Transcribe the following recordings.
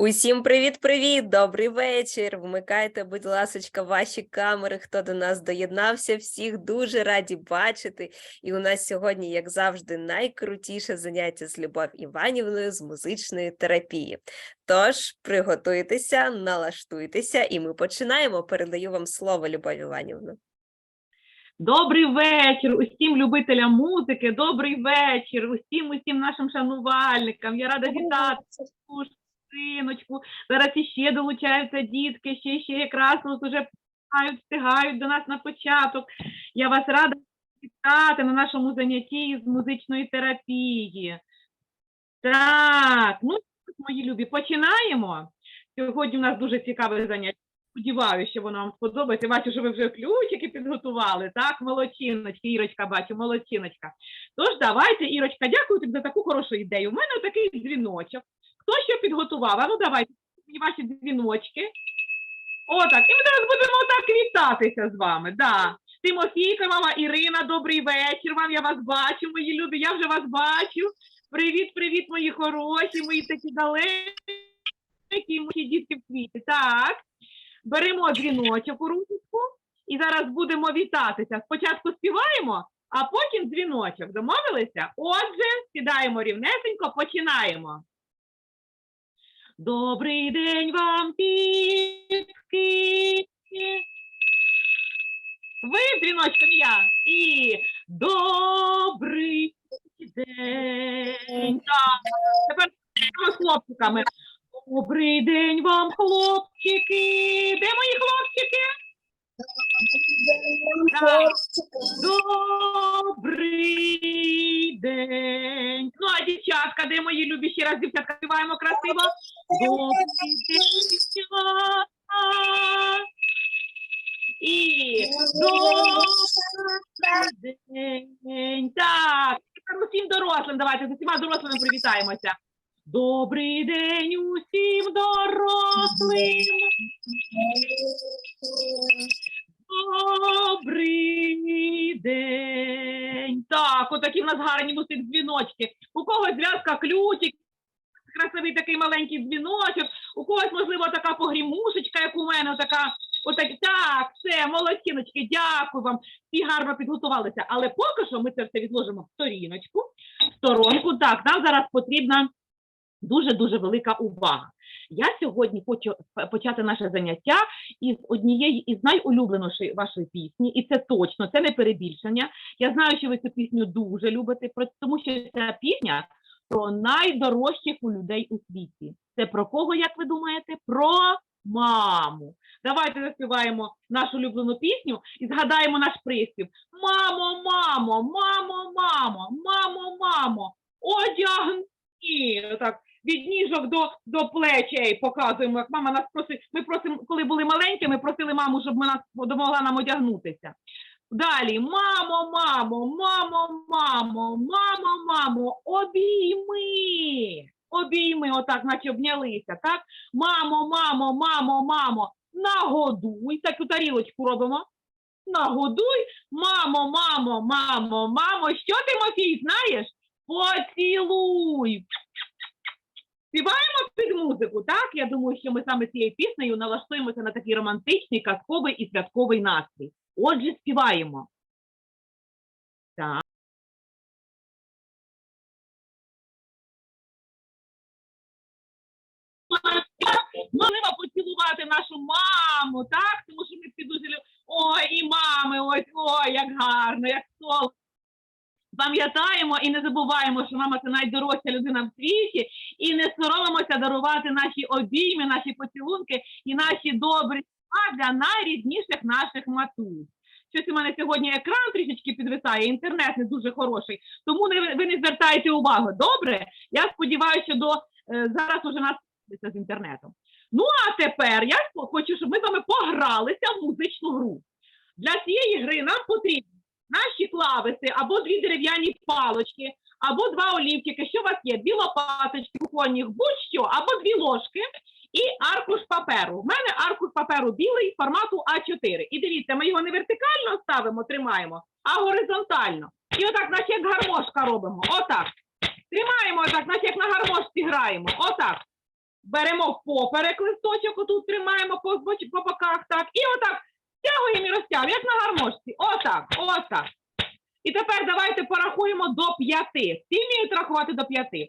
Усім привіт-привіт! Добрий вечір. Вмикайте, будь ласочка, ваші камери, хто до нас доєднався. Всіх дуже раді бачити. І у нас сьогодні, як завжди, найкрутіше заняття з Любов Іванівною з музичної терапії. Тож приготуйтеся, налаштуйтеся, і ми починаємо. Передаю вам слово, Любов Іванівна. Добрий вечір усім любителям музики, добрий вечір усім усім нашим шанувальникам. Я рада вітати таку синочку. Зараз іще долучаються дітки, ще ще якраз ось уже встигають, встигають до нас на початок. Я вас рада вітати на нашому занятті з музичної терапії. Так, ну мої любі, починаємо. Сьогодні у нас дуже цікаве заняття. Сподіваюся, що воно вам сподобається. Бачу, що ви вже ключики підготували. Так, молодчиночки, Ірочка, бачу, молодчиночка. Тож давайте, Ірочка, дякую тобі за таку хорошу ідею. У мене такий дзвіночок. Хто що підготував? А ну давайте ваші дзвіночки. Отак. І ми зараз будемо так вітатися з вами. Да. Тимофійка, мама Ірина, добрий вечір вам. Я вас бачу, мої любі. Я вже вас бачу. Привіт, привіт, мої хороші, мої такі далекі, мої дітки в світі. Так. Беремо дзвіночок у ручку і зараз будемо вітатися. Спочатку співаємо, а потім дзвіночок. Домовилися? Отже, сідаємо рівнесенько, починаємо. Добрий день вам, дітки. Ви дзвіночком я. І добрий день. Так. Тепер з хлопчиками. Добрий день вам, хлопчики. Де мої хлопчики? Добрий день. Ну, а дівчатка, де мої любі? Ще раз дівчатка співаємо красиво. Добрий день. І день. Так, усім дорослим. Давайте з усіма дорослими привітаємося. Добрий день усім дорослим. Добрий день. Так, отакі в нас гарні мусить дзвіночки. У когось зв'язка ключик, красивий такий маленький дзвіночок, у когось, можливо, така погрімушечка, як у мене, така. Отак, так, все, молодчиночки, дякую вам. Всі гарно підготувалися. Але поки що ми це все відложимо в сторіночку, в сторонку. Так, нам зараз потрібна дуже-дуже велика увага. Я сьогодні хочу почати наше заняття із однієї із найулюбленішої вашої пісні, і це точно, це не перебільшення. Я знаю, що ви цю пісню дуже любите, тому що ця пісня про найдорожчих у людей у світі. Це про кого, як ви думаєте? Про маму. Давайте заспіваємо нашу улюблену пісню і згадаємо наш приспів. Мамо, мамо, мамо, мамо, мамо, мамо, одягни. Так, від ніжок до, до плечей показуємо, як мама нас просить. Ми просимо, коли були маленькі, ми просили маму, щоб нас допомогла нам одягнутися. Далі, мамо, мамо, мамо, мамо, мамо, мамо, обійми. Обійми, отак, наче обнялися, так? Мамо, мамо, мамо, мамо, нагодуй. Таку тарілочку робимо. Нагодуй. Мамо, мамо, мамо, мамо. Що Тимофій, знаєш? Поцілуй. Співаємо під музику, так? Я думаю, що ми саме цією піснею налаштуємося на такий романтичний, казковий і святковий настрій. Отже, співаємо. Так. Можливо поцілувати нашу маму, так? Тому що ми всі дуже любимо. Ой, і мами, ось, ой, як гарно, як солодко. Пам'ятаємо і не забуваємо, що мама це найдорожча людина в світі, і не соромимося дарувати наші обійми, наші поцілунки і наші добрі слова для найрідніших наших матусь. Щось у мене сьогодні екран трішечки підвисає, інтернет не дуже хороший, тому не, ви не звертайте увагу. Добре? Я сподіваюся, що до е, зараз уже нас з інтернетом. Ну а тепер я хочу, щоб ми з вами погралися в музичну гру. Для цієї гри нам потрібні наші або дві дерев'яні палочки, або два олівчики. Що у вас є? Дві лопаточки, кухонних, будь-що, або дві ложки і аркуш паперу. У мене аркуш паперу білий формату А4. І дивіться, ми його не вертикально ставимо, тримаємо, а горизонтально. І отак, наче як гармошка робимо. Отак. Тримаємо отак, наче як на гармошці граємо. Отак. беремо поперек листочок, отут тримаємо по, по боках, так, і отак стягуємо і розтягуємо, як на гармошці. Отак, отак. І тепер давайте порахуємо до п'яти. Всі вміють рахувати до п'яти.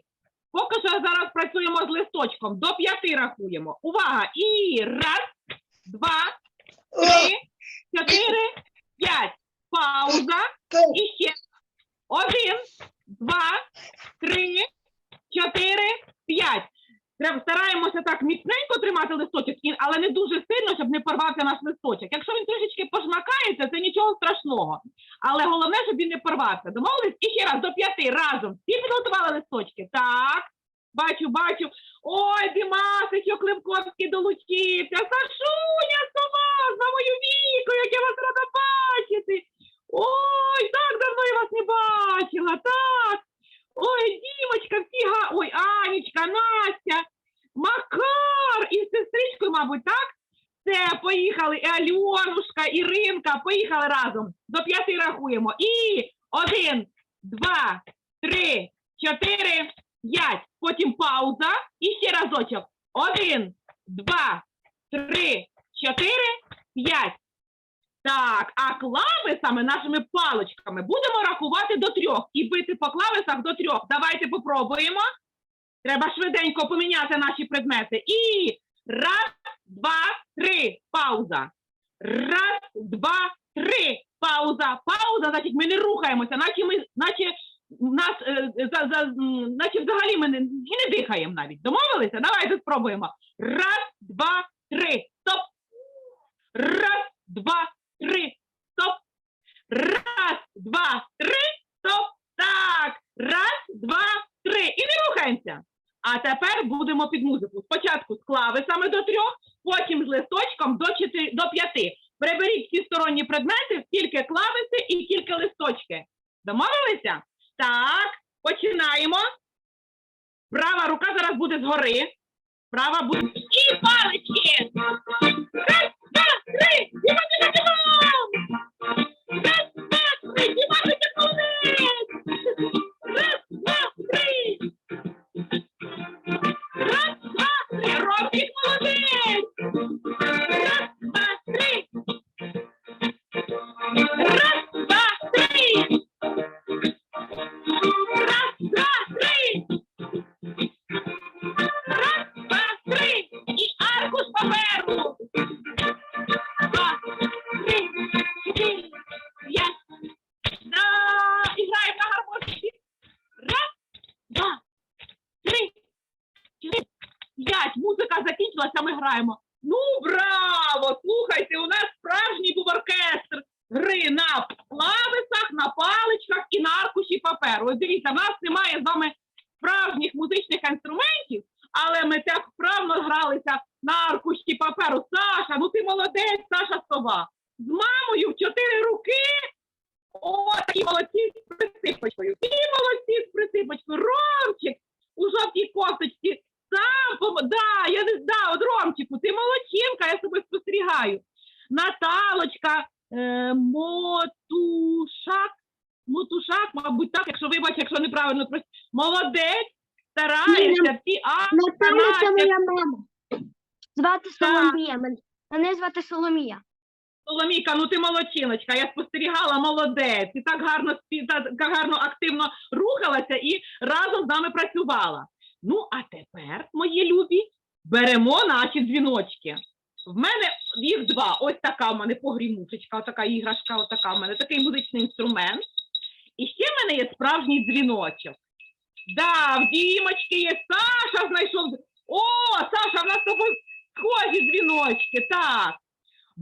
Поки що зараз працюємо з листочком. До п'яти рахуємо. Увага! І раз, два, три, чотири, п'ять. Пауза. І ще. Один, два, три, чотири, п'ять. Треба стараємося так міцненько тримати листочок, але не дуже сильно, щоб не порвався наш листочок. Якщо він трішечки пожмакається, це нічого страшного. Але головне, щоб він не порвався. Домовились? І ще раз до п'яти разом. Всі підготували листочки? Так. Бачу, бачу. Ой, Димасичок Левковський долучився. Сашуня сова за мою віку, як я вас рада бачити. Ой, так давно я вас не бачила. Так. Ой, Дімочка, всі га. Ой, Анічка, Настя, Макар і з сестричкою, мабуть, так? Все, поїхали. І Альонушка, Іринка, поїхали разом. До п'яти рахуємо. І один, два, три, чотири, п'ять. Потім пауза. І ще разочок. Один, два, три, чотири, п'ять. Так, а клавесами, нашими паличками, будемо рахувати до трьох і бити по клавесах до трьох. Давайте попробуємо. Треба швиденько поміняти наші предмети. І раз, два, три. Пауза. Раз, два, три. Пауза. Пауза, значить, ми не рухаємося, наче ми, наче нас, е, за, за, наче взагалі ми не, і не дихаємо навіть. Домовилися? Давайте спробуємо. Раз, два, три. Стоп. Раз, два, три. Стоп. Раз, два, три. Стоп. Так. Раз, два, три. І не рухаємося. А тепер будемо під музику. Спочатку з клавесами до трьох, потім з листочком до чотири, до п'яти. Приберіть всі сторонні предмети, тільки клавеси і тільки листочки. Домовилися? Так, починаємо. Права рука зараз буде згори. Права буде. І палички! Закінчилася, ми граємо. Ну, браво! Слухайте, у нас справжній був оркестр гри на клавесах, на паличках і на аркуші паперу. Ось дивіться, в нас немає з вами справжніх музичних інструментів, але ми так вправно гралися на аркуші паперу. Саша, ну ти молодець, Саша Сова. З мамою в чотири руки. О, такі молодці з присипочкою. Ті молодці з присипочкою. Ромчик у жовтій кофточці. Сам пом... да, я не да, от Ромчику, ти молодчинка, я себе спостерігаю. Наталочка, е, Мотушак, Мотушак, мабуть, так, якщо вибач, якщо неправильно прос- Молодець, стараєшся, всі а, Наталя це моя мама. Звати Соломія. Мен- Мене звати Соломія. Соломійка, ну ти молодчиночка, я спостерігала, молодець. І так гарно спі- та- так гарно активно рухалася і разом з нами працювала. Ну, а тепер, мої любі, беремо наші дзвіночки. В мене їх два. Ось така в мене погрімушечка, отака іграшка, отака в мене такий музичний інструмент. І ще в мене є справжній дзвіночок. Да, в Дімочки є Саша знайшов. О, Саша, в нас тобі схожі дзвіночки. Так.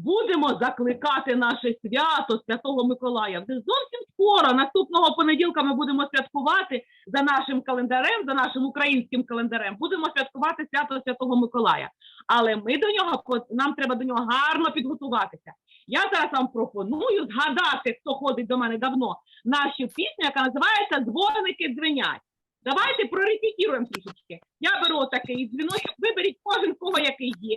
Будемо закликати наше свято Святого Миколая. Вже зовсім скоро, наступного понеділка, ми будемо святкувати за нашим календарем, за нашим українським календарем. Будемо святкувати свято Святого Миколая. Але ми до нього нам треба до нього гарно підготуватися. Я зараз вам пропоную згадати, хто ходить до мене давно, нашу пісню, яка називається Дзвоники дзвенять. Давайте прорепетіруємо трішечки. Я беру такий дзвіночок, виберіть кожен кого який є.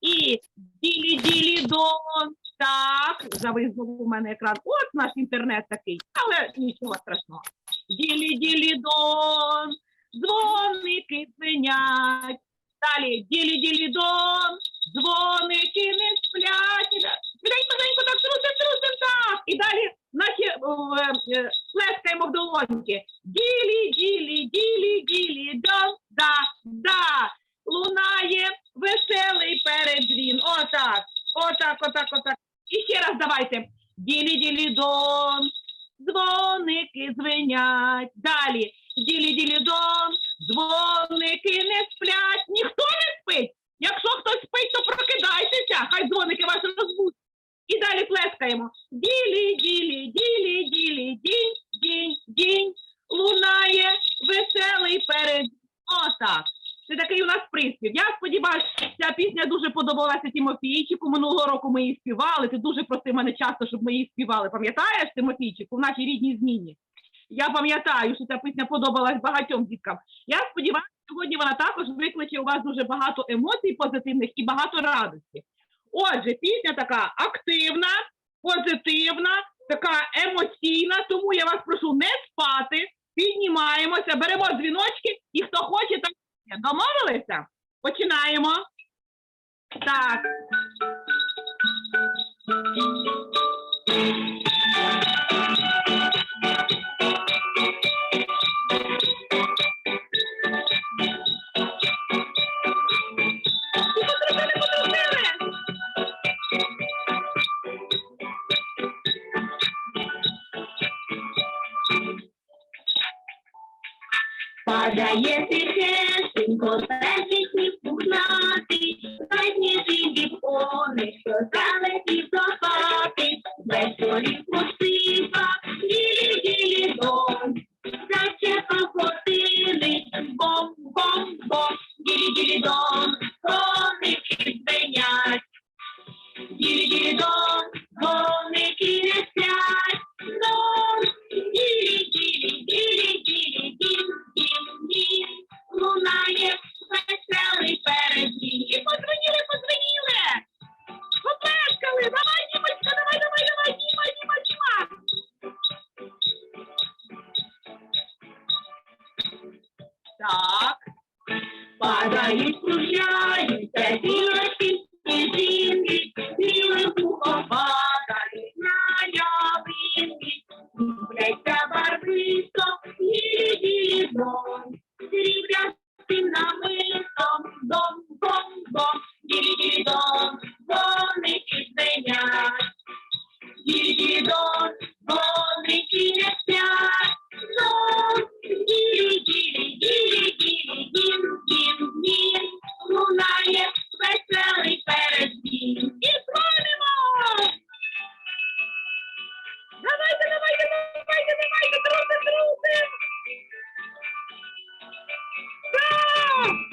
І ділі ділі дон. Так, завис знову у мене екран. От наш інтернет такий, але нічого страшного. Ділі ділі дон, дзвоники дзвенять. Далі ділі-ділі-дон, дзвоники не сплять. Швиденько, швиденько, так трусим, трусим, так. І далі наші е, е, плескаємо в долоньки. Ділі, ділі, ділі, ділі, дон, да, да. Лунає веселий передзвін. Отак, отак, отак, отак. І ще раз давайте. Ділі, ділі, дон, дзвоники звенять. Далі. Ділі, ділі, дон, дзвоники не сплять. Ніхто не спить. Якщо хтось спить, то прокидайтеся, хай дзвоники вас розбудять. І далі плескаємо. Ділі, ділі, ділі, ділі, дінь, дінь. Лунає веселий перед. Отак. Це такий у нас приспів. Я сподіваюся, ця пісня дуже подобалася Тимофійчику. Минулого року ми її співали. Ти дуже просив мене часто, щоб ми її співали. Пам'ятаєш, Тимофійчику, в нашій рідній зміні? Я пам'ятаю, що ця пісня подобалась багатьом діткам. Я сподіваюся, сьогодні вона також викличе у вас дуже багато емоцій позитивних і багато радості. Отже, пісня така активна, позитивна, така емоційна, тому я вас прошу не спати, піднімаємося, беремо дзвіночки і хто хоче, так домовилися? Починаємо. Так. Так.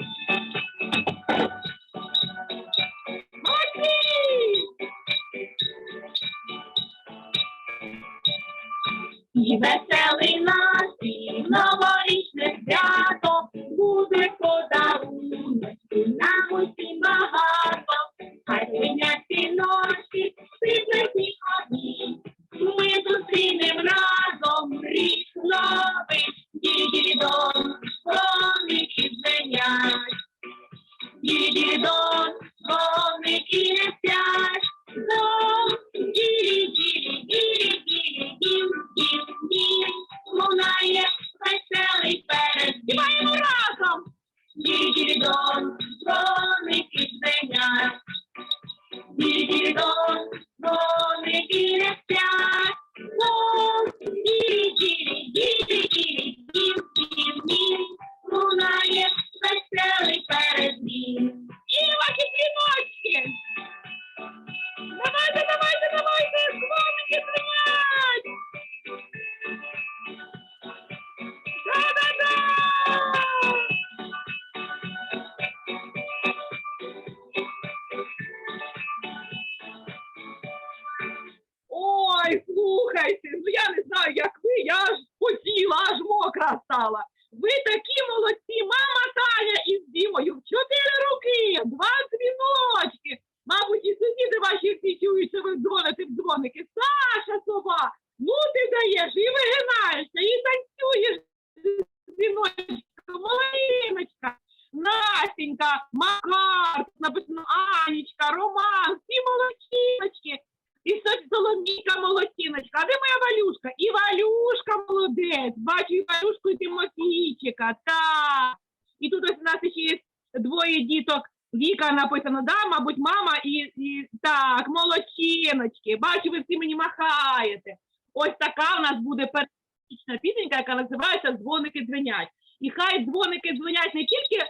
бачу Іванюшку і Тимофійчика, так. І тут ось у нас ще є двоє діток. Віка написано, да, мабуть, мама і, і так, молочиночки. Бачу, ви всі мені махаєте. Ось така у нас буде періодична пісенька, яка називається Дзвоники дзвенять. І хай дзвоники дзвонять не тільки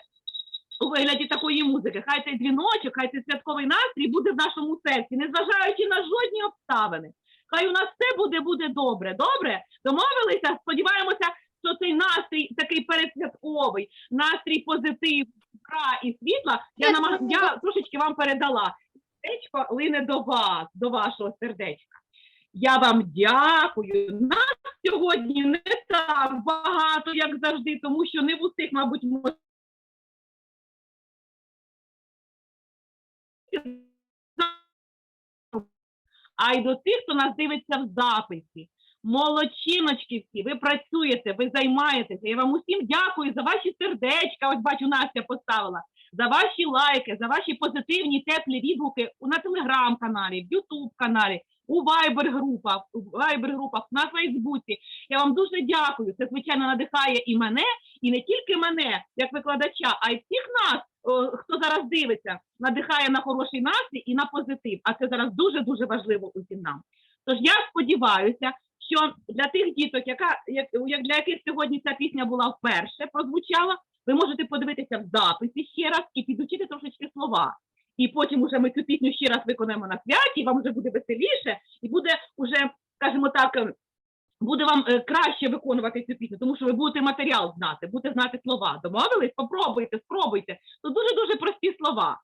у вигляді такої музики, хай цей дзвіночок, хай цей святковий настрій буде в нашому серці, незважаючи на жодні обставини. Хай у нас все буде буде добре. Добре? Домовилися? Сподіваємося, що цей настрій такий передсвятковий, настрій позитив, добра і світла. Я намаг... я трошечки вам передала. Сердечко лине до вас, до вашого сердечка. Я вам дякую. Нас сьогодні не так багато, як завжди, тому що не в усіх, мабуть, мо- а й до тих, хто нас дивиться в записі. Молодчиночки всі, ви працюєте, ви займаєтеся. Я вам усім дякую за ваші сердечка. Ось бачу, Настя поставила, за ваші лайки, за ваші позитивні теплі відгуки на телеграм-каналі, в Ютуб каналі, у Viber групах, у Viber групах, на Фейсбуці. Я вам дуже дякую. Це звичайно надихає і мене, і не тільки мене, як викладача, а й всіх нас, хто зараз дивиться, надихає на хороший настрій і на позитив. А це зараз дуже дуже важливо усім нам. Тож я сподіваюся, що для тих діток, яка як, як для яких сьогодні ця пісня була вперше прозвучала, ви можете подивитися в записі ще раз і підучити трошечки слова. І потім уже ми цю пісню ще раз виконаємо на святі, і вам вже буде веселіше, і буде уже, скажімо так, ем, буде вам е, краще виконувати цю пісню, тому що ви будете матеріал знати, будете знати слова. Домовились? Попробуйте, спробуйте. Тут дуже дуже прості слова.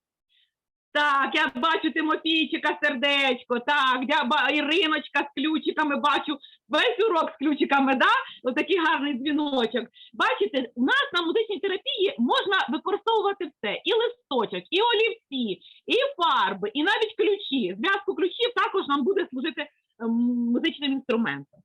Так, я бачу Тимофійчика сердечко, так, я ба- Іриночка з ключиками бачу, весь урок з ключиками, да? Отакий гарний дзвіночок. Бачите, у нас на музичній терапії можна використовувати все: і листочок, і олівці, і фарби, і навіть ключі. Зв'язку ключів також нам буде служити ем, музичним інструментом.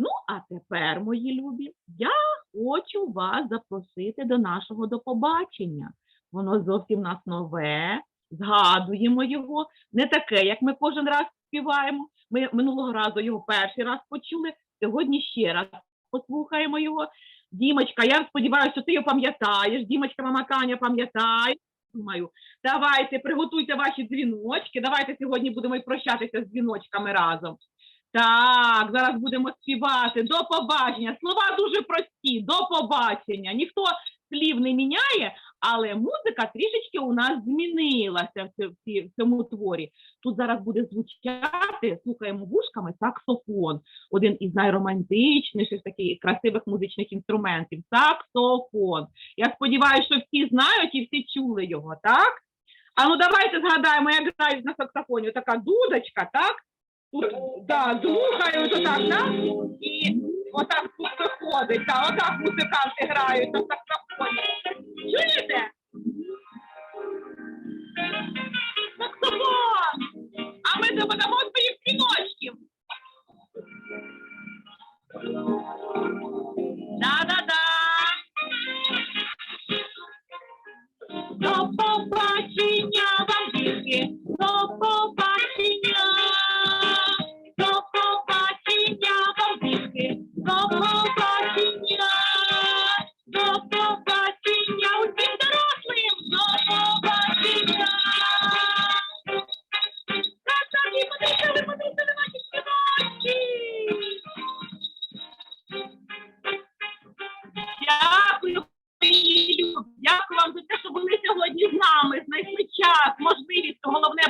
Ну, а тепер, мої любі, я хочу вас запросити до нашого до побачення. Воно зовсім нас нове, згадуємо його, не таке, як ми кожен раз співаємо. Ми минулого разу його перший раз почули, сьогодні ще раз послухаємо його. Дімочка, я сподіваюся, що ти його пам'ятаєш. Дімочка, мама Таня пам'ятає. Думаю, давайте приготуйте ваші дзвіночки. Давайте сьогодні будемо і прощатися з дзвіночками разом. Так, зараз будемо співати. До побачення. Слова дуже прості. До побачення. Ніхто слів не міняє, але музика трішечки у нас змінилася в цьому творі. Тут зараз буде звучати, слухаємо вушками, саксофон. Один із найромантичніших таких красивих музичних інструментів. Саксофон. Я сподіваюся, що всі знають і всі чули його, так? А ну давайте згадаємо, як грають на саксофоні. Така дудочка, так? Да, дмухають отак, так? І отак тут виходить, Та отак музиканти грають на саксофоні.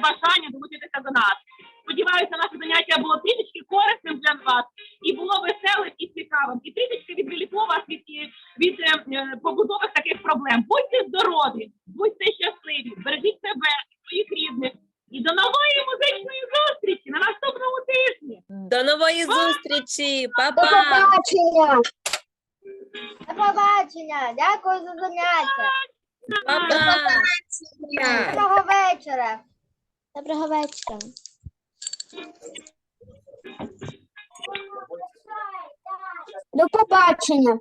Бажання долучитися до нас. Сподіваюся, наше заняття було трішечки корисним для вас і було веселим і цікавим, і трішечки відволікло вас від, від е, е, побутових таких проблем. Будьте здорові, будьте щасливі, бережіть себе, своїх рідних. І до нової музичної зустрічі на наступному тижні. До нової зустрічі! До Па-па! побачення! До побачення! Дякую за заняття! Па-па! Доброго вечора! Доброго вечора. До побачення.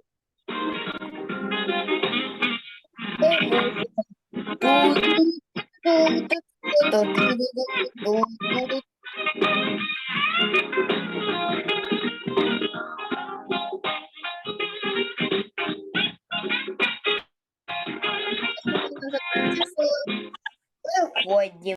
Виходів.